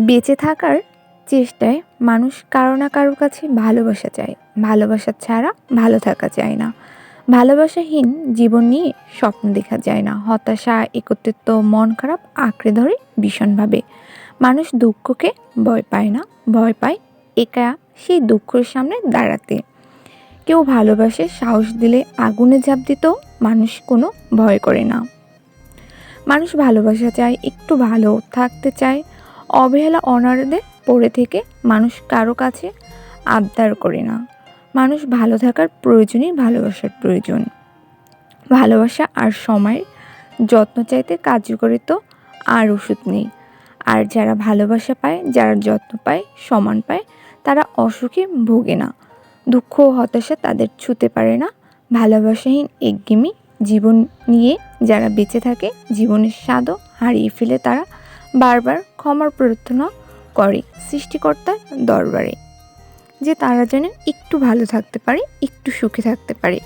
বেঁচে থাকার চেষ্টায় মানুষ কারও না কারও কাছে ভালোবাসা চায়। ভালোবাসা ছাড়া ভালো থাকা যায় না। ভালোবাসাহীন জীবন নিয়ে স্বপ্ন দেখা যায় না। হতাশা, একত্রিত, মন খারাপ আঁকড়ে ধরে ভীষণভাবে। মানুষ দুঃখকে ভয় পায় না। ভয় পায় একা সেই দুঃখের সামনে দাঁড়াতে। কেউ ভালোবাসে সাহস দিলে আগুনে ঝাঁপ দিতেও মানুষ কোনো ভয় করে না। মানুষ ভালোবাসা চায়, একটু ভালো থাকতে চায় অবহেলা অনারদে পড়ে থেকে মানুষ কারও কাছে আবদার করে না। মানুষ ভালো থাকার প্রয়োজনই ভালোবাসার প্রয়োজন। ভালোবাসা আর সময়ের যত্ন চাইতে কার্যকরী তো আর ওষুধ নেই। আর যারা ভালোবাসা পায়, যারা যত্ন পায় সমান পায়, তারা অসুখে ভোগে না। দুঃখ ও হতাশা তাদের ছুতে পারে না। ভালোবাসাহীন একঘেমি জীবন নিয়ে যারা বেঁচে থাকে, জীবনের স্বাদও হারিয়ে ফেলে তারা বারবার ক্ষমার প্রার্থনা করে সৃষ্টিকর্তার দরবারে, যে তারা যেন একটু ভালো থাকতে পারে, একটু সুখে থাকতে পারে।